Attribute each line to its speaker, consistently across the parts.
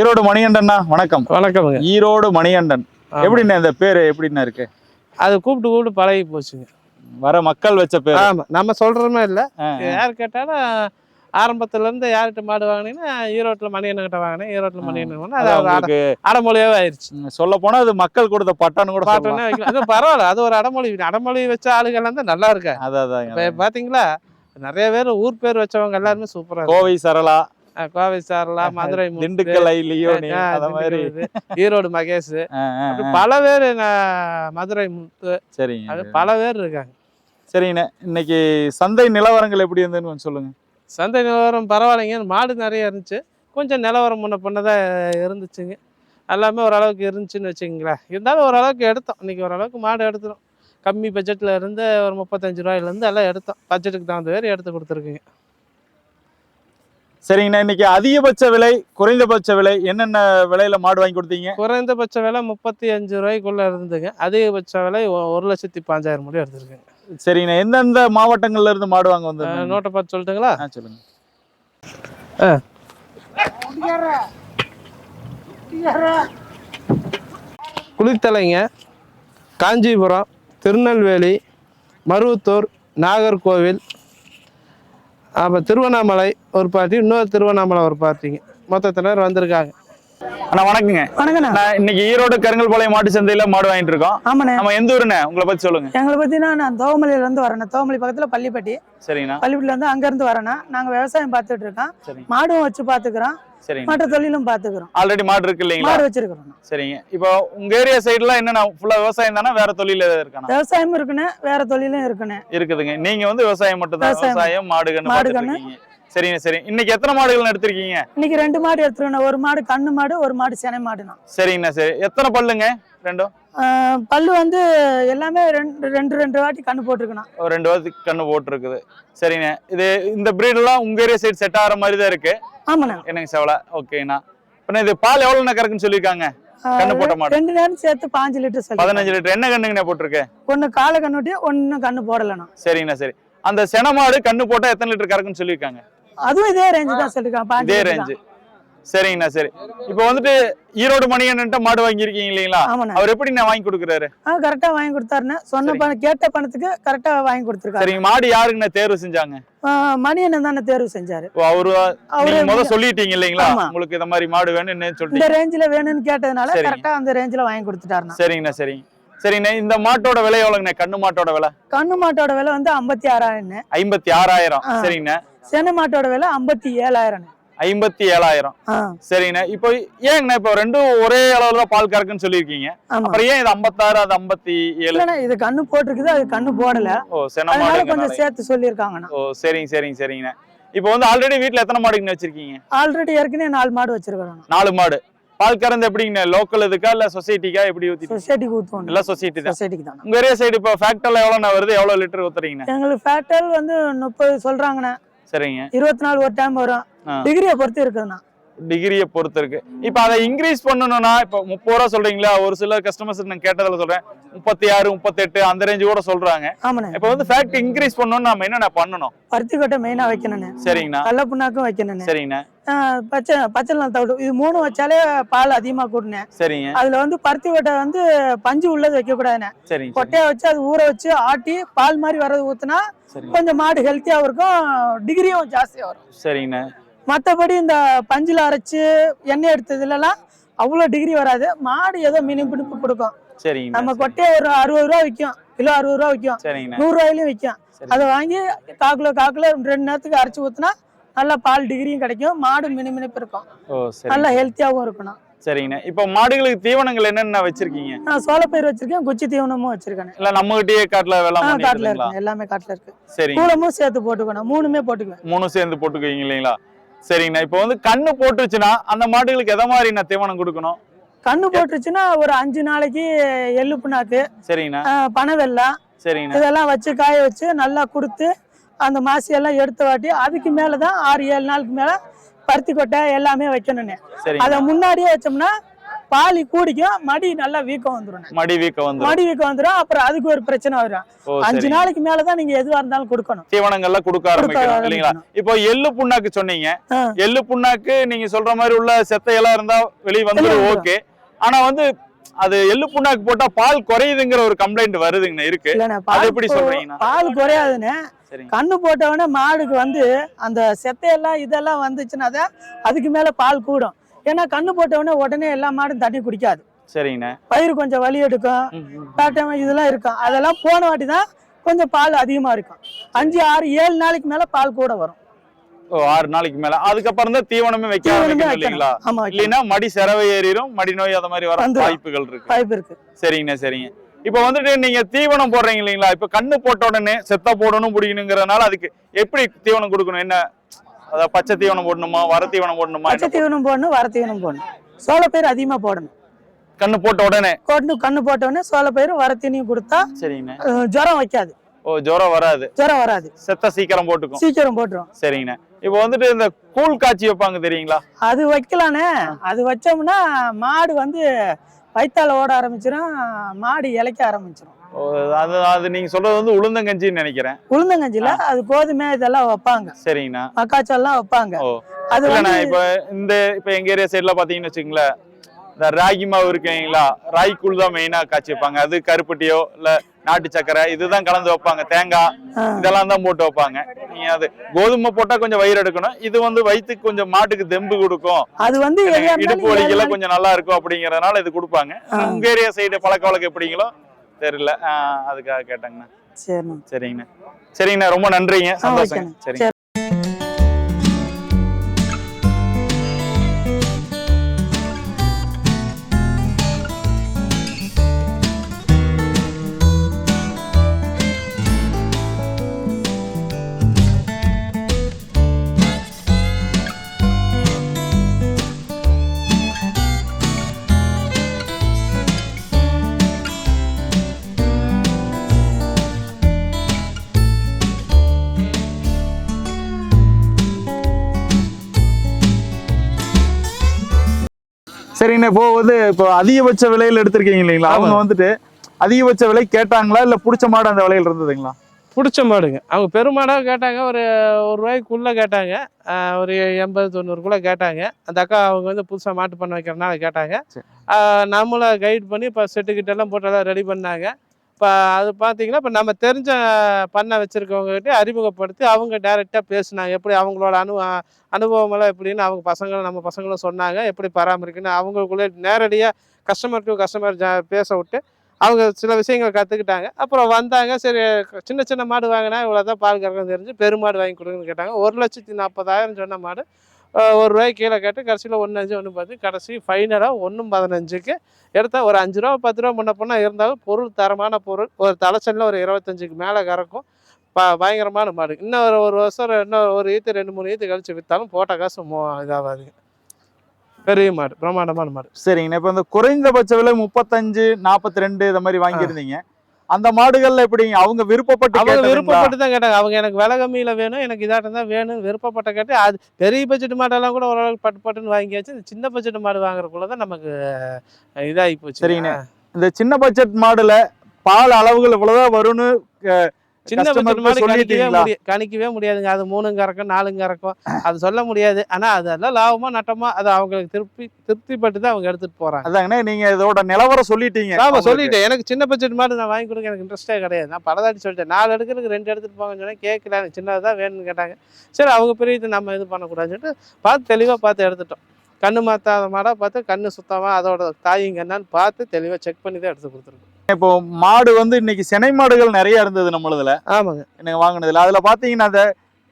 Speaker 1: ஈரோடு மணிகண்டன்னா வணக்கம்.
Speaker 2: வணக்கமுங்க.
Speaker 1: ஈரோடு மணிகண்டன். எப்படிண்ணே இந்த பேரு எப்படிண்ணே இருக்கு?
Speaker 2: அது கூப்பிட்டு கூப்பிட்டு பழகி போச்சுங்க.
Speaker 1: வர மக்கள் வச்ச பேரு.
Speaker 2: ஆமா நம்ம சொல்றதுமே இல்ல. யார் கேட்டாலும் ஆரம்பத்துல இருந்து யார்கிட்ட மாடு வாங்கினீங்கன்னா ஈரோட்ல மணியண்ணன் கிட்ட வாங்கினேன். ஈரோட்ல மணியண்ணன். அது அடமொழியாவே ஆயிடுச்சு
Speaker 1: சொல்ல போனா அது மக்கள் கொடுத்த பட்டான்னு கூட
Speaker 2: வைக்கலாம். அது பரவாயில்ல அது ஒரு அடமொழி. அடமொழி வச்ச ஆளுகள்லாம் தான் நல்லா இருக்கா
Speaker 1: அதான்
Speaker 2: பாத்தீங்களா நிறைய பேர் ஊர் பேர் வச்சவங்க எல்லாருமே சூப்பரா
Speaker 1: கோவை சரளா
Speaker 2: கோவை சாரலா மதுரை
Speaker 1: திண்டுக்கல் ஐ லியோனி
Speaker 2: ஆ,
Speaker 1: அந்த மாதிரி.
Speaker 2: ஈரோடு மகேஷ். பல பேர் மதுரை முத்து.
Speaker 1: சரிங்க.
Speaker 2: அது பல பேர் இருக்காங்க.
Speaker 1: சரிங்கண்ணே. இன்னைக்கு சந்தை நிலவரங்கள் எப்படி இருந்ததுன்னு கொஞ்சம் சொல்லுங்க.
Speaker 2: சந்தை நிலவரம் பரவாயில்லைங்க. மாடு நிறைய இருந்துச்சு. கொஞ்சம் நிலவரம் முன்ன பண்ணதான் இருந்துச்சுங்க. எல்லாமே ஓரளவுக்கு இருந்துச்சுன்னு வச்சுக்கங்களேன். இருந்தாலும் ஓரளவுக்கு எடுத்தோம். இன்னைக்கு ஓரளவுக்கு மாடு எடுத்துரும் கம்மி பட்ஜெட்டில் இருந்து ஒரு முப்பத்தஞ்சு ரூபாயிலேருந்து எல்லாம் எடுத்தோம். பட்ஜெட்டுக்கு தகுந்த மாதிரி எடுத்து கொடுத்துருக்குங்க.
Speaker 1: சரிங்கண்ணா இன்னைக்கு அதிகபட்ச விலை குறைந்தபட்ச விலை என்னென்ன விலையில மாடு வாங்கி கொடுத்தீங்க?
Speaker 2: குறைந்தபட்ச விலை முப்பத்தி அஞ்சு ரூபாய்க்குள்ளே இருந்துங்க அதிகபட்ச விலை ஒரு லட்சத்தி பாஞ்சாயிரம் முடி எடுத்துருக்குங்க
Speaker 1: சரிங்கண்ணா எந்தெந்த மாவட்டங்கள்ல இருந்து மாடு வாங்க வந்து
Speaker 2: நோட்டை பார்த்து சொல்லட்டுங்களா?
Speaker 1: சொல்லுங்க.
Speaker 2: குளித்தலைங்க காஞ்சிபுரம் திருநெல்வேலி மருவத்தூர் நாகர்கோவில் அப்புறம் திருவண்ணாமலை ஒரு பார்ட்டி இன்னொரு திருவண்ணாமலை ஒரு பார்ட்டிங்க மொத்தத்தினர் வந்திருக்காங்க.
Speaker 1: அண்ணா வணக்கங்க.
Speaker 3: வணக்கண்ணா.
Speaker 1: நான் இன்னைக்கு ஈரோடு கருங்கல்பாளையம் மாட்டு சந்தையில மாடு வாங்கிட்டு இருக்கோம்.
Speaker 3: ஆமாண்ணே.
Speaker 1: நம்ம எந்த ஊருண்ணே? உங்களை பத்தி சொல்லுங்க.
Speaker 3: எங்களை பார்த்தீங்கன்னா நான் தோமலையில இருந்து வரேன் தோமலை பக்கத்துல பள்ளிப்பட்டி.
Speaker 1: சரிங்கண்ணா.
Speaker 3: பள்ளிப்பட்டில இருந்து அங்க இருந்து வரேன்னா நாங்க விவசாயம் பார்த்துட்டு இருக்கோம். மாடும் வச்சு பாத்துக்கிறோம்
Speaker 1: சரிங்க.
Speaker 3: மற்ற தொழிலும் பாத்துக்கிறோம்
Speaker 1: ஆல்ரெடி மாடு இருக்கு இல்லைங்களா?
Speaker 3: மாடு வச்சிருக்கிறோம்
Speaker 1: சரிங்க. இப்போ உங்க ஏரியா சைடுல என்னன்னா ஃபுல்லா விவசாயம் தானே? வேற தொழில் ஏதாவது இருக்கானா
Speaker 3: விவசாயமும் இருக்குண்ணே வேற தொழிலும் இருக்குண்ணே.
Speaker 1: இருக்குதுங்க. நீங்க வந்து விவசாயம் மட்டும் தான்
Speaker 3: விவசாயம்.
Speaker 1: விவசாயம் மாடு கண்ணு
Speaker 3: மாடு
Speaker 1: சரிங்க சரி. இன்னைக்கு எத்தனை மாடுகள் எடுத்திருக்கீங்க?
Speaker 3: இன்னைக்கு ரெண்டு மாடு எடுத்துருக்கேன் ஒரு மாடு கண்ணு மாடு ஒரு மாடு செனை மாடுண்ணா.
Speaker 1: சரிங்கண்ணா சரி. எத்தனை பல்லுங்க? ரெண்டும்
Speaker 3: பல்லு வந்து எல்லாமே ரெண்டு ரெண்டு ரெண்டு வாட்டி கண்ணு போட்டிருக்கணும்
Speaker 1: ஒரு ரெண்டு வாரத்துக்கு கண்ணு போட்டுருக்குது. சரிங்க இது இந்த பிரீடெல்லாம் உங்க ஏரியா சைடு செட் ஆகிற மாதிரி தான் இருக்கு?
Speaker 3: ஆமாண்ணா.
Speaker 1: என்னங்க செவலை? ஓகேண்ணா இப்போ இது பால் எவ்வளோண்ணா கறக்குன்னு சொல்லியிருக்காங்க? கண்ணு போட்ட மாடு.
Speaker 3: ரெண்டு நேரம் சேர்த்து பாஞ்சு லிட்டர் சொல்லி
Speaker 1: பதினஞ்சு லிட்டர். என்ன கண்ணுங்கண்ணா போட்டிருக்கு?
Speaker 3: ஒன்னு காலை கண்ணுட்டி ஒன்னு கண்ணு போடலண்ணா.
Speaker 1: சரிங்கண்ணா சரி. அந்த சென மாடு கண்ணு போட்டா எத்தனை லிட்டர் கறக்குன்னு சொல்லியிருக்காங்க?
Speaker 3: அதுவும் இதே ரேஞ்சு தான் சொல்லிருக்கான்
Speaker 1: இதே ரேஞ்சு சரிங்கண்ணா சரி. இப்போ வந்துட்டு ஈரோடு மணிகண்ட மாடு வாங்கியிருக்கீங்க இல்லைங்களா.
Speaker 3: ஆமாண்ணா.
Speaker 1: அவர் எப்படி நான் வாங்கி கொடுக்குறாரு?
Speaker 3: ஆ கரெக்டா வாங்கி கொடுத்தாருண்ணே. சொன்ன. பணம் கேட்ட பணத்துக்கு கரெக்டா வாங்கி கொடுத்துருக்காரு.
Speaker 1: சரிங்க மாடு யாருங்கண்ணா தேர்வு செஞ்சாங்க?
Speaker 3: மணி அண்ணன் தானே தேர்வு செஞ்சாரு.
Speaker 1: ஓ, அவரு
Speaker 3: அவரு
Speaker 1: முத சொல்லிட்டீங்க இல்லைங்களா. உங்களுக்கு இந்த மாதிரி மாடு வேணும்னு
Speaker 3: இந்த
Speaker 1: சொல்லிட்டீங்க
Speaker 3: ரேஞ்சில வேணும்னு கேட்டதுனால. கரெக்டா அந்த ரேஞ்சில வாங்கி கொடுத்துட்டாருண்ணா.
Speaker 1: சரிங்கண்ணா சரிங்க. சரிங்கண்ணா இந்த மாட்டோட விலை எவ்வளோங்கண்ணா? கண்ணு மாட்டோட விலை?
Speaker 3: கண்ணு மாட்டோட விலை வந்து ஐம்பத்தி ஆறாயிரம்
Speaker 1: ஐம்பத்தி ஆறாயிரம். சரிங்கண்ணா.
Speaker 3: சென மாட்டோட விலை ஐம்பத்தி ஏழாயிரம்
Speaker 1: ஐம்பத்தி ஏழாயிரம். சரிங்கண்ணா. இப்போ ஏங்கண்ணா இப்போ ரெண்டும் ஒரே அளவுல தான் பால் கறக்குன்னு சொல்லியிருக்கீங்க.
Speaker 3: ஆமா.
Speaker 1: அப்புறம் ஏன் இது ஐம்பத்தாறு அது ஐம்பத்தி ஏழு?
Speaker 3: இது கண்ணு போட்டிருக்குது அது கண்ணு போடல.
Speaker 1: ஓ சென
Speaker 3: கொஞ்சம் சேர்த்து சொல்லியிருக்காங்கண்ணா.
Speaker 1: ஓ சரிங்க சரிங்க சரிங்கண்ணா. இப்போ வந்து ஆல்ரெடி வீட்ல எத்தனை மாடுங்கண்ணா வச்சிருக்கீங்க?
Speaker 3: ஆல்ரெடி ஏற்கனவே நாலு மாடு வச்சிருக்கிறோம்
Speaker 1: நாலு மாடு. பால் கறந்து எப்படிங்கண்ணா? லோக்கல் இதுக்கா இல்ல சொசைட்டிக்கா எப்படி ஊத்தி
Speaker 3: சொசைட்டிக்கு ஊற்றுவோம்
Speaker 1: இல்ல சொசைட்டி தான்.
Speaker 3: சொசைட்டிக்கு தானே
Speaker 1: உங்க ஏரியா சைடு இப்போ ஃபேக்டர்ல எவ்வளோண்ணா வருது? எவ்வளவு லிட்டர் ஊத்துறீங்கண்ணா?
Speaker 3: எங்களுக்கு ஃபேட்டல் வந்து முப்பது சொல்றாங்கண்ணே.
Speaker 1: சரிங்க.
Speaker 3: இருபத்தி நாலு ஒரு டைம் வரும். டிகிரியை பொறுத்து இருக்குதுண்ணா.
Speaker 1: டிகிரியை பொறுத்து இருக்கு. இப்போ அதை இன்க்ரீஸ் பண்ணணும்னா இப்போ முப்பது ரூபா சொல்றீங்களா? ஒரு சில கஸ்டமர்ஸ் நான் கேட்டதுல சொல்றேன். முப்பத்தி ஆறு முப்பத்தெட்டு அந்த ரேஞ்சு கூட சொல்றாங்க. இப்போ வந்து ஃபேக்ட் இன்க்ரீஸ் பண்ணணும்னு நம்ம என்னென்ன பண்ணணும்?
Speaker 3: பருத்தி கொட்டை மெயினா வைக்கணுண்ணே
Speaker 1: சரிங்கண்ணா.
Speaker 3: கடல புண்ணாக்கும் வைக்கணுண்ணே
Speaker 1: சரிங்கண்ணா
Speaker 3: பச்சை பச்சை நாள் தவிடு. இது மூணு வச்சாலே பால் அதிகமா கூட்டினேன்
Speaker 1: சரிங்க.
Speaker 3: அதுல வந்து பருத்தி கொட்டை வந்து பஞ்சு உள்ளது வைக்க கூடாதுண்ணே கொட்டையை வச்சு அது ஊற வச்சு ஆட்டி பால் மாதிரி வரது ஊத்துனா கொஞ்சம் மாடு ஹெல்த்தியாகவும் இருக்கும் டிகிரியும் ஜாஸ்தியா வரும்.
Speaker 1: சரிங்கண்ணா.
Speaker 3: மற்றபடி இந்த பஞ்சில் அரைச்சு எண்ணெய் எடுத்ததுலலாம் அவ்வளோ டிகிரி வராது. மாடு ஏதோ மினிம் பிடிப்பு கொடுக்கும்.
Speaker 1: சரிங்கண்ணா
Speaker 3: நம்ம கொட்டையை ஒரு அறுபது ரூபா விற்கும் கிலோ அறுபது ரூபா விற்கும் நூறு ரூபாயிலையும் விற்கும்
Speaker 1: சரி.
Speaker 3: அதை வாங்கி காக்கிலோ காக்கிலோ ரெண்டு நேரத்துக்கு அரைச்சி ஊத்துனா நல்லா பால் டிகிரியும் கிடைக்கும். மாடு மினுமினுப்பு இருக்கும்.
Speaker 1: சரி.
Speaker 3: நல்லா ஹெல்த்தியாகவும் இருக்கணும்.
Speaker 1: சரிங்கண்ணா. இப்போ மாடுகளுக்கு தீவனங்கள் என்னென்ன வச்சிருக்கீங்க?
Speaker 3: நான் சோளப்பயிர் வச்சிருக்கேன் குச்சி தீவனமும் வச்சிருக்கேன்
Speaker 1: இல்ல நம்ம கிட்டயே காட்டுல வெள்ளம்
Speaker 3: காட்டுல இருக்கு எல்லாமே காட்டுல இருக்கு.
Speaker 1: சரிங்க.
Speaker 3: கூலமும் சேர்த்து போட்டுக்கணும் மூணுமே போட்டுக்குவேன்.
Speaker 1: மூணு சேர்ந்து போட்டுக்குவீங்க இல்லைங்களா? சரிங்கண்ணா. இப்போ வந்து கண்ணு போட்டுச்சுன்னா அந்த மாடுகளுக்கு எதை மாதிரி நான் தீவனம் கொடுக்கணும்?
Speaker 3: கண்ணு போட்டுருச்சுன்னா ஒரு அஞ்சு நாளைக்கு எள்ளு புண்ணாக்கு
Speaker 1: சரிங்கண்ணா.
Speaker 3: ஆ, பனை வெல்லம்
Speaker 1: சரிங்கண்ணா.
Speaker 3: இதெல்லாம் வச்சு காய வச்சு நல்லா கொடுத்து அந்த மாசி எல்லாம் எடுத்து வாட்டி அதுக்கு மேல தான் ஆறு ஏழு நாளுக்கு மேல பருத்தி கொட்டை எல்லாமே வைக்கணும்னு. அதை முன்னாடியே வச்சோம்னா பாலி கூடிக்கும் மடி நல்லா வீக்கம் வந்துடும்
Speaker 1: மடி வீக்க வந்து
Speaker 3: மடி வீக்கம் வந்துடும் அப்புறம் அதுக்கு ஒரு பிரச்சனை வரும். அஞ்சு நாளைக்கு மேலதான் நீங்க எதுவா இருந்தாலும் கொடுக்கணும்.
Speaker 1: தீவனங்கள்லாம் கொடுக்க ஆரம்பிக்கணும் இல்லைங்களா. இப்போ எள்ளு புண்ணாக்கு சொன்னீங்க. எள்ளு புண்ணாக்கு நீங்க சொல்ற மாதிரி உள்ள செத்தையெல்லாம் இருந்தா வெளிய வந்துடும் ஓகே. ஆனா வந்து அது எள்ளு புண்ணாக்கு போட்டா பால் குறையுதுங்கிற ஒரு கம்ப்ளைண்ட் வருதுங்கண்ணா இருக்கு. அது
Speaker 3: பால்
Speaker 1: எப்படி சொல்றீங்கண்ணா?
Speaker 3: பால் குறையாதுன்னு கண்ணு போட்டவொடனே மாடுக்கு வந்து அந்த செத்தையெல்லாம் இதெல்லாம் வந்துச்சுன்னா தான் அதுக்கு மேல பால் கூடும். ஏன்னா கண்ணு போட்டவொடனே உடனே எல்லா மாடும் தண்ணி குடிக்காது.
Speaker 1: சரிங்கண்ணா.
Speaker 3: பயிர் கொஞ்சம் வலி எடுக்கும். இதெல்லாம் இருக்கும். அதெல்லாம் போன வாட்டி தான் கொஞ்சம் பால் அதிகமா இருக்கும். அஞ்சு ஆறு ஏழு நாளைக்கு மேல பால் கூட வரும்.
Speaker 1: ஆறு நாளைக்கு மேல. அதுக்கப்புறம் தான் தீவனமே வைக்க. இல்லைங்களா. இல்லைன்னா மடி செரவை ஏறிடும் மடி நோய் அந்த மாதிரி வர. வாய்ப்புகள் இருக்கு.
Speaker 3: வாய்ப்பு இருக்கு.
Speaker 1: சரிங்கண்ணா சரிங்க. இப்போ வந்துட்டு நீங்க தீவனம் போடுறீங்க இல்லைங்களா? இப்போ கண்ணு போட்ட உடனே செத்த போடணும் பிடிக்கணுங்கிறதுனால அதுக்கு எப்படி தீவனம் கொடுக்கணும்? என்ன? அதாவது பச்சை தீவனம் போடணுமா? வர தீவனம் போடணுமா?
Speaker 3: பச்சை தீவனம் போடணும் வர தீவனம் போடணும். சோள பயிர் அதிகமா போடணும்.
Speaker 1: கண்ணு போட்ட உடனே?
Speaker 3: கொண்டு கண்ணு போட்டவொடனே சோள பயிர் வர தீனியும் கொடுத்தா
Speaker 1: சரிங்கண்ணா.
Speaker 3: ஜுரம் வைக்காது.
Speaker 1: ஓ ஜுரம் வராது.
Speaker 3: ஜுரம் வராது.
Speaker 1: செத்த சீக்கிரம் போட்டுக்கும்.
Speaker 3: சீக்கிரம் போட்டுரும்.
Speaker 1: சரிங்கண்ணா. இப்போ வந்துட்டு இந்த கூழ் காய்ச்சி வைப்பாங்க தெரியுங்களா?
Speaker 3: அது வைக்கலானே. அது வச்சோம்னா மாடு வந்து வயித்தால ஓட ஆரம்பிச்சிடும் மாடு இளைக்க ஆரம்பிச்சிடும்
Speaker 1: அது அது நீங்க சொல்றது வந்து உளுந்தங்கஞ்சின்னு நினைக்கிறேன்.
Speaker 3: உளுந்தங்கஞ்சில அது கோதுமை இதெல்லாம் வைப்பாங்க.
Speaker 1: சரிங்கண்ணா.
Speaker 3: மக்காச்சோல்லாம் வைப்பாங்க. அது
Speaker 1: இப்போ இந்த இப்போ எங்க ஏரியா சைடுல பாத்தீங்கன்னு வச்சுங்களேன் இந்த ராகி மாவு இருக்குங்களா ராகி கூழ் தான் மெயினா காய்ச்சி வைப்பாங்க. அது கருப்பட்டியோ இல்ல நாட்டு சக்கரை இதுதான் கலந்து வைப்பாங்க. தேங்காய் இதெல்லாம் தான் போட்டு வைப்பாங்க. நீங்க அது கோதுமை போட்டா கொஞ்சம் வயிறு எடுக்கணும். இது வந்து வயிற்றுக்கு கொஞ்சம் மாட்டுக்கு தெம்பு கொடுக்கும்.
Speaker 3: அது வந்து
Speaker 1: இடுப்பு
Speaker 3: நாளைக்கு-
Speaker 1: கொஞ்சம் நல்லா இருக்கும் அப்படிங்கறதுனால இது கொடுப்பாங்க. உங்க ஏரியா சைடு பழக்க வழக்கம் எப்படிங்களோ? தெரியல. அதுக்காக கேட்டாங்கண்ணா.
Speaker 3: சரிண்ணா.
Speaker 1: சரிங்கண்ணா. சரிங்கண்ணா. ரொம்ப நன்றிங்க. சந்தோஷங்க. சரிங்க.
Speaker 3: சரி
Speaker 1: சரிங்கண்ணா இப்போ அதிகபட்ச விலையில எடுத்திருக்கீங்க இல்லைங்களா? அவங்க வந்துட்டு அதிகபட்ச விலை கேட்டாங்களா இல்ல புடிச்ச மாடு அந்த விலையில இருந்ததுங்களா?
Speaker 2: பிடிச்ச மாடுங்க. அவங்க பெருமாடாக கேட்டாங்க ஒரு ஒரு ரூபாய்க்குள்ளே கேட்டாங்க. ஒரு எண்பது தொண்ணூறுக்குள்ளே கேட்டாங்க. அந்த அக்கா அவங்க வந்து புதுசாக மாட்டு பண்ண வைக்கிறனால கேட்டாங்க. நம்மளை கைட் பண்ணி இப்போ செட்டுக்கிட்ட எல்லாம் போட்டு எல்லாம் ரெடி பண்ணாங்க. இப்போ அது பார்த்தீங்கன்னா இப்போ நம்ம தெரிஞ்ச பண்ணை வச்சுருக்கவங்ககிட்ட அறிமுகப்படுத்தி அவங்க டைரெக்டாக பேசினாங்க. எப்படி அவங்களோட அனு அனுபவமெல்லாம் எப்படின்னு அவங்க பசங்களும் நம்ம பசங்களும் சொன்னாங்க. எப்படி பராமரிக்கணும்? அவங்களுக்குள்ளே நேரடியாக கஸ்டமர் டு கஸ்டமர் பேச விட்டு அவங்க சில விஷயங்கள் கற்றுக்கிட்டாங்க அப்புறம் வந்தாங்க. சரி சின்ன சின்ன மாடு வாங்கினா இவ்வளோ தான் பால் கறக்கம் தெரிஞ்சு பெருமாடு வாங்கி கொடுங்கன்னு கேட்டாங்க. ஒரு லட்சத்தி நாற்பதாயிரம் சொன்ன மாடு ஒரு ரூபாய் கீழே கேட்டு கடைசியில் ஒன்று அஞ்சு ஒன்று பார்த்து கடைசி ஃபைனலாக ஒன்றும் பதினஞ்சுக்கு எடுத்தால் ஒரு அஞ்சு ரூபா பத்து ரூபா முன்ன பொண்ணா இருந்தாலும் பொருள் தரமான பொருள். ஒரு தலைச்சனில் ஒரு இருபத்தஞ்சுக்கு மேலே கறக்கும். ப பயங்கரமான மாடு. இன்னும் ஒரு ஒரு வருஷம் இன்னும் ஒரு ஈத்து ரெண்டு மூணு ஈத்து கழிச்சு விற்றாலும் போட்ட காசு மோ இதாகாதுங்க பெரிய மாடு பிரம்மாண்டமான மாடு.
Speaker 1: சரிங்கண்ணா. இப்போ இந்த குறைந்தபட்ச விலை முப்பத்தஞ்சு நாற்பத்தி ரெண்டு இந்த மாதிரி வாங்கியிருந்தீங்க. அந்த மாடுகள்ல எப்படிங்க அவங்க விருப்பப்பட்டு
Speaker 2: அவங்க? விருப்பப்பட்டு தான் கேட்டாங்க அவங்க எனக்கு விலை கம்மியில் வேணும் எனக்கு இதாட்டம் தான் வேணும் விருப்பப்பட்ட கேட்டு அது பெரிய பட்ஜெட் மாடெல்லாம் கூட ஓரளவுக்கு பட்டு பட்டுன்னு வாங்கியாச்சு இந்த சின்ன பட்ஜெட் மாடு வாங்குறதுக்குள்ள தான் நமக்கு இதாகி போச்சு
Speaker 1: சரிங்கண்ணா. இந்த சின்ன பட்ஜெட் மாடுல பால் அளவுகள் இவ்வளவுதான் வரும்னு
Speaker 2: சின்ன பட்ஜெட்
Speaker 1: க்கு
Speaker 2: மாடு கணிக்கவே
Speaker 1: சொல்லிட்டீங்களா?
Speaker 2: முடியாது கணிக்கவே முடியாதுங்க. அது மூணும் கறக்கும் நாலும் கறக்கும் அது சொல்ல முடியாது. ஆனா அதெல்லாம் லாபமா நட்டமா அது அவங்களுக்கு திருப்தி திருப்திப்பட்டு தான் அவங்க எடுத்துட்டு போறாங்க.
Speaker 1: அதாங்கண்ணா நீங்க இதோட நிலவரம் சொல்லிட்டீங்க.
Speaker 2: ஆமா. சொல்லிட்டேன். எனக்கு சின்ன பட்ஜெட் மாடு நான் வாங்கி கொடுக்க எனக்கு இன்ட்ரெஸ்டே கிடையாது. நான் பலதாட்டி சொல்லிட்டேன். நாலு எடுக்கிறதுக்கு ரெண்டு எடுத்துட்டு போங்கன்னு சொன்னேன். கேட்கல. எனக்கு சின்னது தான் வேணும்னு கேட்டாங்க. சரி அவங்க பெரிய இது நம்ம இது பண்ணக்கூடாதுன்னு சொல்லிட்டு பார்த்து தெளிவாக பார்த்து எடுத்துட்டோம். கண்ணு மாத்தாத மாடாக பார்த்து கண்ணு சுத்தமாக அதோட தாயிங்க என்னன்னு பார்த்து தெளிவாக செக் பண்ணி தான் எடுத்து கொடுத்துருக்கோம்.
Speaker 1: இப்போ மாடு வந்து இன்னைக்கு சினை மாடுகள் நிறைய இருந்தது நம்மளதுல
Speaker 2: ஆமாங்க.
Speaker 1: நீங்க வாங்கினதுல. அதுல பாத்தீங்கன்னா அந்த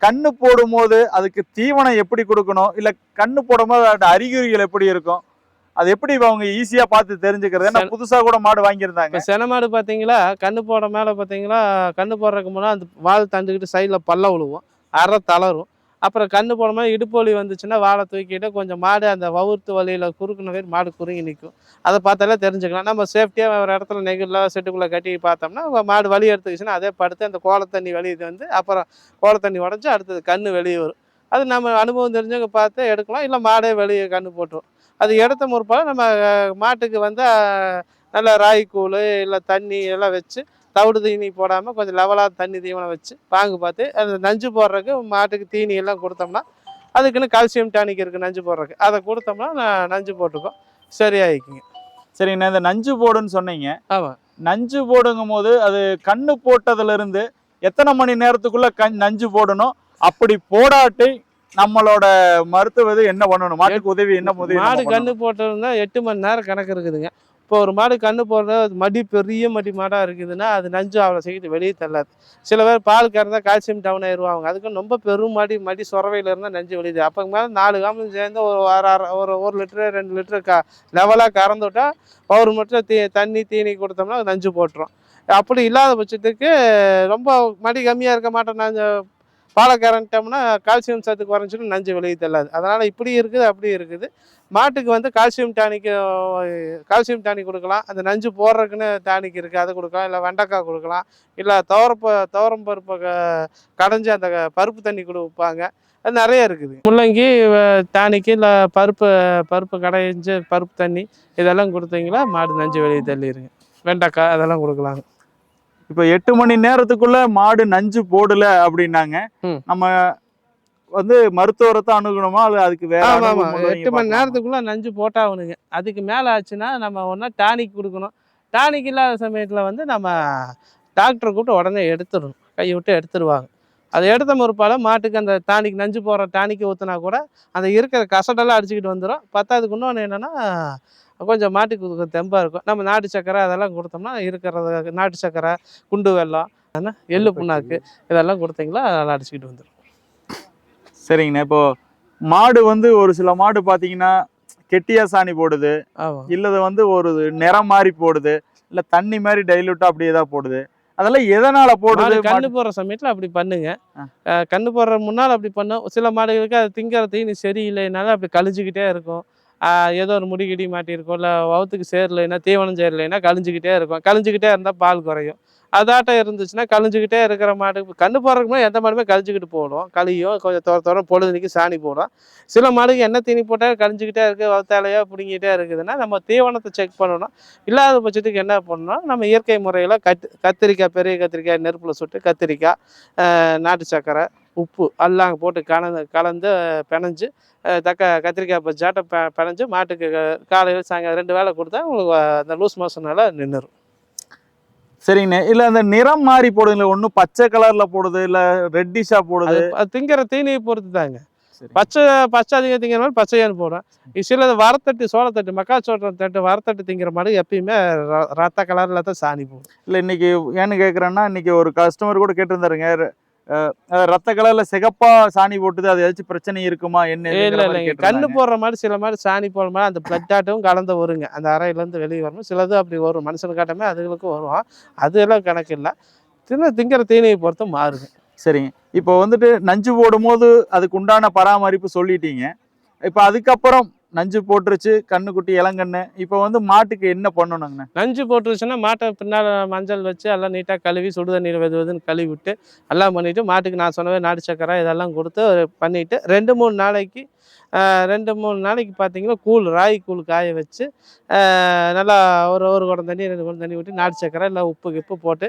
Speaker 1: கண்ணு போடும்போது அதுக்கு தீவனம் எப்படி கொடுக்கணும்? இல்ல கண்ணு போடும்போது அதோட அறிகுறிகள் எப்படி இருக்கும்? அது எப்படி அவங்க ஈஸியா பார்த்து தெரிஞ்சுக்கிறது? ஏன்னா. புதுசா கூட மாடு வாங்கியிருந்தாங்க.
Speaker 2: சென மாடு பார்த்தீங்களா கண்ணு போட மேலே பார்த்தீங்களா கண்ணு போடுறதுக்கு முன்னாடி அந்த வால் தண்டுக்கிட்டு சைடில் பல்ல விழுவும் அரை தளரும். அப்புறம் கண்ணு போட மாதிரி இடுப்பு வலி வந்துச்சுன்னா வாழை தூக்கிட்டு கொஞ்சம் மாடு அந்த வவுர்த்து வலியில் குறுக்குன மாதிரி மாடு குறுங்கி நிற்கும் அதை பார்த்தாலே தெரிஞ்சுக்கலாம். நம்ம சேஃப்டியாக ஒரு இடத்துல நெகிழில் செட்டுக்குள்ளே கட்டி பார்த்தோம்னா மாடு வலி எடுத்துக்கிச்சுன்னா அதே படுத்து அந்த கோலத்தண்ணி வலியுது வந்து அப்புறம் கோலத்தண்ணி உடஞ்சி அடுத்தது கண்ணு வெளியே வரும். அது நம்ம அனுபவம் தெரிஞ்சவங்க பார்த்து எடுக்கலாம். இல்லை மாடே வெளியே கன்று போட்டுரும். அது எடுத்த முற்பால் நம்ம மாட்டுக்கு வந்து நல்ல ராய் கூழ் இல்லை தண்ணி எல்லாம் வச்சு தவிடு தீனி போடாமல் கொஞ்சம் லெவலாக தண்ணி தீவனம் வச்சு பாங்கு பார்த்து அந்த நஞ்சு போடுறதுக்கு மாட்டுக்கு தீனி எல்லாம் கொடுத்தோம்னா அதுக்குன்னு கால்சியம் டானிக் இருக்குது நஞ்சு போடுறதுக்கு. அதை கொடுத்தோம்னா நான் நஞ்சு போட்டுக்கோ சரியாயிக்குங்க.
Speaker 1: சரிங்கண்ணா இந்த நஞ்சு போடுன்னு சொன்னீங்க.
Speaker 2: ஆமாம்
Speaker 1: நஞ்சு போடுங்கும் போது அது கண்ணு போட்டதுல இருந்து எத்தனை மணி நேரத்துக்குள்ள கண் நஞ்சு போடணும்? அப்படி போடாட்டி நம்மளோட மருத்துவ என்ன பண்ணணும்? மாட்டுக்கு உதவி என்ன உதவி
Speaker 2: மாடு கண்ணு போட்டதுன்னா எட்டு மணி நேரம் கணக்கு இருக்குதுங்க. இப்போ ஒரு மாடு கண்ணு போடுறது மடி பெரிய மடி மாடாக இருக்குதுன்னா அது நஞ்சு அவ்வளோ சீக்கிரம் வெளியே தள்ளாது. சில பேர் பால் கறந்தால் கால்சியம் டவுன் ஆயிடுவாங்க அதுக்கு ரொம்ப பெரும் மடி மடி சுரவையில் இருந்தால் நஞ்சு வெளியுது. அப்போ மேலே நாலு காமம் சேர்ந்து ஒரு அரை ஒரு ஒரு லிட்டரு ரெண்டு லிட்டரு க லெவலாக கறந்து விட்டால் ஒரு மட்டும் தீ தண்ணி தீனி கொடுத்தோம்னா அது நஞ்சு போட்டுரும். அப்படி இல்லாத பட்சத்துக்கு ரொம்ப மடி கம்மியாக இருக்க மாட்டோம் நான் பாலை கால்சியம் சத்து குறைஞ்சிடும் நஞ்சு வெளியே தள்ளாது. அதனால் இப்படி இருக்குது அப்படி இருக்குது. மாட்டுக்கு வந்து கால்சியம் டானிக்கு கால்சியம் டானிக் கொடுக்கலாம். அந்த நஞ்சு போடுறதுக்குன்னு டானிக் இருக்குது அதை கொடுக்கலாம். இல்லை வெண்டைக்காய் கொடுக்கலாம். இல்லை துவரப்ப துவரம் பருப்பை க- கடைஞ்சி அந்த பருப்பு தண்ணி கொடுப்பாங்க அது நிறைய இருக்குது. முள்ளங்கி டானிக்கு இல்லை பருப்பு பருப்பு கடைஞ்சி பருப்பு தண்ணி இதெல்லாம் கொடுத்தீங்களா மாடு நஞ்சு வெளியே தள்ளிடுங்க வெண்டைக்காய் அதெல்லாம் கொடுக்கலாங்க.
Speaker 1: இப்ப எட்டு மணி நேரத்துக்குள்ள மாடு நஞ்சு போடல அப்படின்னாங்க. நம்ம வந்து மருத்துவரத்தை அணுகணுமா? அல்லது அதுக்கு வேற
Speaker 2: எட்டு மணி? நேரத்துக்குள்ளே நஞ்சு போட்டாகணுங்க அதுக்கு மேலே ஆச்சுன்னா நம்ம ஒன்றா டானிக் கொடுக்கணும். டானிக் இல்லாத சமயத்தில் வந்து நம்ம டாக்டரை கூப்பிட்டு உடனே எடுத்துடணும். கையை விட்டு எடுத்துருவாங்க. அதை எடுத்த முற்பால மாட்டுக்கு அந்த டானிக் நஞ்சு போடுற டானிக்கு ஊற்றினா கூட அந்த இருக்கிற கசடெல்லாம் அடிச்சுக்கிட்டு வந்துடும் பத்தாவதுக்கு இன்னொன்று என்னென்னா கொஞ்சம் மாட்டுக்கு தெம்பாக இருக்கும். நம்ம நாட்டு சக்கரை அதெல்லாம் கொடுத்தோம்னா இருக்கிறது நாட்டு சக்கரை குண்டு வெல்லம் என்ன எள்ளு புண்ணாக்கு இதெல்லாம் கொடுத்தீங்களா அதெல்லாம் அடிச்சுக்கிட்டு வந்துடும்
Speaker 1: சரிங்கண்ணா. இப்போ மாடு வந்து ஒரு சில மாடு பாத்தீங்கன்னா கெட்டியா சாணி போடுது. இல்லது வந்து ஒரு நிறம் மாதிரி போடுது. இல்ல தண்ணி மாதிரி டைலூட்டா அப்படி ஏதாவது போடுது. அதெல்லாம் எதனால போடுது
Speaker 2: கண்ணு போடுற சமயத்தில் அப்படி பண்ணுங்க. கண்ணு போடுற முன்னால் அப்படி பண்ணும். சில மாடுகளுக்கு அது திங்கிற தீனி சரியில்லைனாலும் அப்படி கழிஞ்சுக்கிட்டே இருக்கும். ஏதோ ஒரு முடி கிடி மாட்டியிருக்கும். இல்லை வவுத்துக்கு சேரலைன்னா தீவனம் சேரலைன்னா கழிஞ்சிக்கிட்டே இருக்கும். கழிஞ்சிக்கிட்டே இருந்தால் பால் குறையும். அதாட்டம் இருந்துச்சுன்னா கழிஞ்சுக்கிட்டே இருக்கிற மாடு கண்ணு போடுறதுக்கு எந்த மாடுமே கழிஞ்சிக்கிட்டு போடும் கழியும் கொஞ்சம் தோற தோற பொழுதுனிக்கு சாணி போடும் சில மாடுக்கு என்ன தீனி போட்டால் கழிஞ்சிக்கிட்டே இருக்குது வவுத்தாலையோ பிடுங்கிட்டே இருக்குதுன்னா நம்ம தீவனத்தை செக் பண்ணணும். இல்லாத பட்சத்துக்கு என்ன பண்ணணும்? நம்ம இயற்கை முறையில் கத் கத்திரிக்காய் பெரிய கத்திரிக்காய் நெருப்பில் சுட்டு கத்திரிக்காய் நாட்டு சர்க்கரை உப்பு எல்லாம் போட்டு கலந்து கலந்து பிணைஞ்சு தக்க கத்திரிக்காய் பச்சாட்டை பெ பிணைஞ்சு மாட்டுக்கு காலையில் சாயங்காலம் ரெண்டு வேளை கொடுத்தா உங்களுக்கு அந்த லூஸ் மோஷனால நின்றுரும்
Speaker 1: சரிங்கண்ணே. இல்ல அந்த நிறம் மாறி போடுதுல ஒண்ணு பச்சை கலர்ல போடுது இல்ல ரெட்டிஷா போடுது?
Speaker 2: அது திங்கிற தீனியை பொறுத்து தாங்க. பச்சை பச்சை அதிகம் திங்கிற மாதிரி பச்சையான்னு போடும் சிலது வரத்தட்டு சோளத்தட்டு மக்காச்சோள தட்டு வரத்தட்டு திங்கிற மாதிரி எப்பயுமே ரத்த கலரில் தான் சாணி போடும்.
Speaker 1: இல்ல இன்னைக்கு ஏன்னு கேக்குறேன்னா இன்னைக்கு ஒரு கஸ்டமர் கூட கேட்டிருந்தாருங்க ரத்த கலர்ல சிகப்பா சாணி போட்டுது அது ஏதாச்சும் பிரச்சனை இருக்குமா என்ன
Speaker 2: இல்ல இல்லைங்க. கண்ணு. போடுற மாதிரி சில மாதிரி சாணி போடுற மாதிரி அந்த பிளட் ஆட்டும் கலந்து வருங்க. அந்த அறையிலேருந்து வெளியே வரணும். சிலது அப்படி வரும். மனுஷனுக்காட்டமே அதுகளுக்கும் வரும் அதெல்லாம் கணக்கு இல்லை. தின்ன திங்கிற தீனியை பொறுத்து மாறுங்க
Speaker 1: சரிங்க. இப்போ வந்துட்டு நஞ்சு போடும்போது அதுக்கு உண்டான பராமரிப்பு சொல்லிட்டீங்க. இப்போ அதுக்கப்புறம் நஞ்சு போட்டுருச்சு கண்ணுக்குட்டி இளங்கண்ணு. இப்போ வந்து மாட்டுக்கு என்ன பண்ணணுங்கண்ணே?
Speaker 2: நஞ்சு போட்டுருச்சுன்னா மாட்டை பின்னால் மஞ்சள் வச்சு எல்லாம் நீட்டாக கழுவி சுடு தண்ணீர் வெது வெதுன்னு கழுவி விட்டு எல்லாம் பண்ணிவிட்டு மாட்டுக்கு நான் சொன்னவே நாட்டு சக்கரை இதெல்லாம் கொடுத்து பண்ணிவிட்டு ரெண்டு மூணு நாளைக்கு ரெண்டு மூணு நாளைக்கு பார்த்தீங்கன்னா கூழ் ராகி கூழ் காய வச்சு நல்லா ஒரு ஒரு குடம் தண்ணி ரெண்டு குடம் தண்ணி ஊட்டி நாட்டு சக்கரை இல்லை உப்பு கிப்பு போட்டு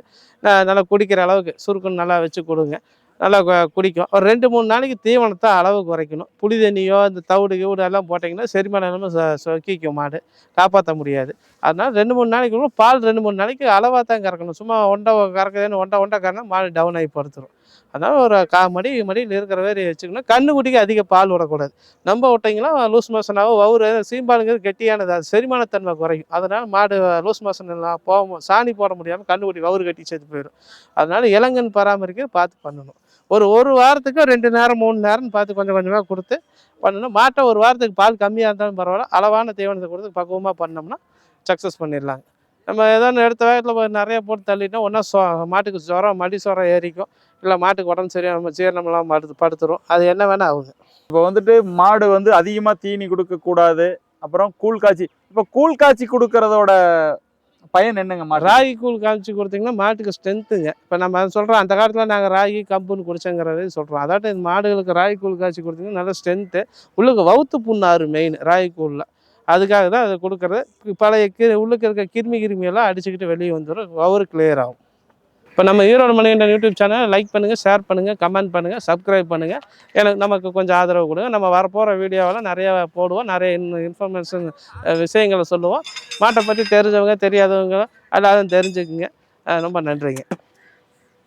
Speaker 2: நல்லா குடிக்கிற அளவுக்கு சுருக்குன்னு நல்லா வச்சு கொடுங்க. நல்லா குடிக்கும். ஒரு ரெண்டு மூணு நாளைக்கு தீவனத்தை அளவு குறைக்கணும். புளி தண்ணியோ இந்த தவிடு கிவுடு எல்லாம் போட்டிங்கன்னா செரிமான இல்லாமல் சொ சொக்கிக்கும் மாடு. காப்பாற்ற முடியாது. அதனால் ரெண்டு மூணு நாளைக்கு பால் ரெண்டு மூணு நாளைக்கு அளவாக தான் கறக்கணும். சும்மா ஒண்டை கறக்குதுன்னு ஒண்டை ஒண்டை கறனா மாடு டவுன் ஆகி படுத்துரும். அதனால் ஒரு கா மடி மடியில் இருக்கிற மாதிரி வச்சுக்கணும். கண்ணுக்குட்டிக்கு அதிக பால் விடக்கூடாது. நம்ம விட்டிங்கன்னா லூஸ் மோஷனாகவும் வவுறு சீம்பாலுங்கிறது கெட்டியானது. அது செரிமானத்தன்மை குறையும். அதனால் மாடு லூஸ் மோஷன் எல்லாம் போக சாணி போட முடியாமல் கண்ணுக்குட்டி வவுறு கட்டி செத்து போயிடும். அதனால இளங்கன் பராமரிக்க பார்த்து பண்ணணும். ஒரு ஒரு வாரத்துக்கு ரெண்டு நேரம் மூணு நேரம்னு பார்த்து கொஞ்சம் கொஞ்சமாக கொடுத்து பண்ணணும். மாட்டை ஒரு வாரத்துக்கு பால் கம்மியாக இருந்தாலும் பரவாயில்ல. அளவான தீவனத்தை கொடுத்து பக்குவமாக பண்ணோம்னா சக்ஸஸ் பண்ணிடலாங்க நம்ம ஏதோ ஒன்று எடுத்த வேகத்தில் நிறைய போட்டு தள்ளிட்டோம் ஒன்றா சொ மாட்டுக்கு ஜுரம் மடி ஜுரம் ஏறிக்கும். இல்லை மாட்டுக்கு உடம்பு சரியாக ஜீரணமெல்லாம் படுத்து படுத்துரும். அது என்ன வேணால் ஆகுது.
Speaker 1: இப்போ வந்துட்டு மாடு வந்து அதிகமாக தீனி கொடுக்கக்கூடாது. அப்புறம் கூழ் காய்ச்சி இப்போ கூழ் காய்ச்சி கொடுக்கறதோட
Speaker 4: பயன் என்னங்க
Speaker 2: ராகி கூழ் காய்ச்சி கொடுத்தீங்கன்னா மாட்டுக்கு ஸ்ட்ரென்த்துங்க இப்போ நம்ம சொல்கிறோம் அந்த காலத்தில் நாங்கள் ராகி கம்புன்னு குடிச்சோங்கிறத சொல்கிறோம் அதாட்டம் இந்த மாடுகளுக்கு ராகி கூழ் காய்ச்சி கொடுத்தீங்கன்னா நல்ல ஸ்ட்ரென்த்து உள்ளுக்கு வவுத்து புண்ணாறு மெயின் ராகி கூழில். அதுக்காக தான் அதை கொடுக்குறது. பழைய கி உள்ளுக்கு இருக்க கிருமி கிருமியெல்லாம் அடிச்சுக்கிட்டு வெளியே வந்துடும் வவுறு கிளியர் ஆகும். இப்போ நம்ம ஈரோடு மணிகண்டன் யூடியூப் சேனலை லைக் பண்ணுங்கள் ஷேர் பண்ணுங்கள் கமெண்ட் பண்ணுங்கள் சப்ஸ்கிரைப் பண்ணுங்கள் எனக்கு நமக்கு கொஞ்சம் ஆதரவு கொடுங்க. நம்ம வரப்போகிற வீடியோவில் நிறைய போடுவோம். நிறைய இன்ஃபர்மேஷன் விஷயங்களை சொல்லுவோம். மாட்டை பற்றி தெரிஞ்சவங்க தெரியாதவங்க எல்லாரும் தெரிஞ்சுக்குங்க. ரொம்ப நன்றிங்க.